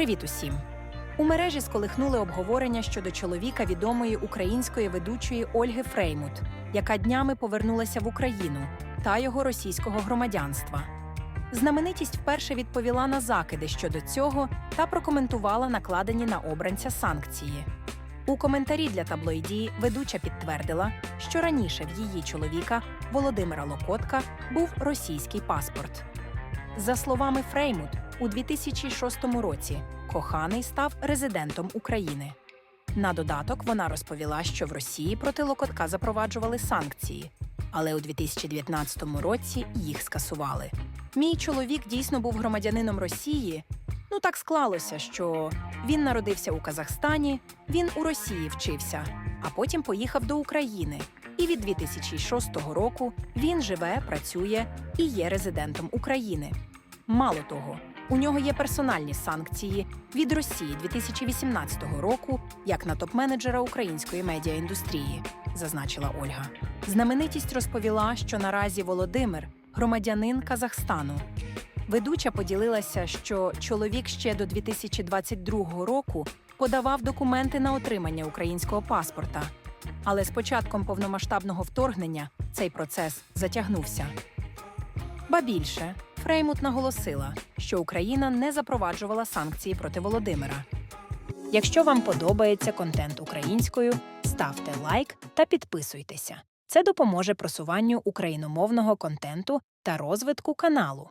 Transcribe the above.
Привіт усім! У мережі сколихнули обговорення щодо чоловіка відомої української ведучої Ольги Фреймут, яка днями повернулася в Україну та його російського громадянства. Знаменитість вперше відповіла на закиди щодо цього та прокоментувала накладені на обранця санкції. У коментарі для таблоїдії ведуча підтвердила, що раніше в її чоловіка Володимира Локотка був російський паспорт. За словами Фреймут, у 2006 році коханий став резидентом України. На додаток вона розповіла, що в Росії проти Локотка запроваджували санкції, але у 2019 році їх скасували. Мій чоловік дійсно був громадянином Росії. Ну так склалося, що він народився у Казахстані, він у Росії вчився, а потім поїхав до України. І від 2006 року він живе, працює і є резидентом України. Мало того, у нього є персональні санкції від Росії 2018 року, як на топ-менеджера української медіаіндустрії, зазначила Ольга. Знаменитість розповіла, що наразі Володимир громадянин Казахстану. Ведуча поділилася, що чоловік ще до 2022 року подавав документи на отримання українського паспорта. Але з початком повномасштабного вторгнення цей процес затягнувся. Ба більше, Фреймут наголосила, що Україна не запроваджувала санкції проти Володимира. Якщо вам подобається контент українською, ставте лайк та підписуйтеся. Це допоможе просуванню україномовного контенту та розвитку каналу.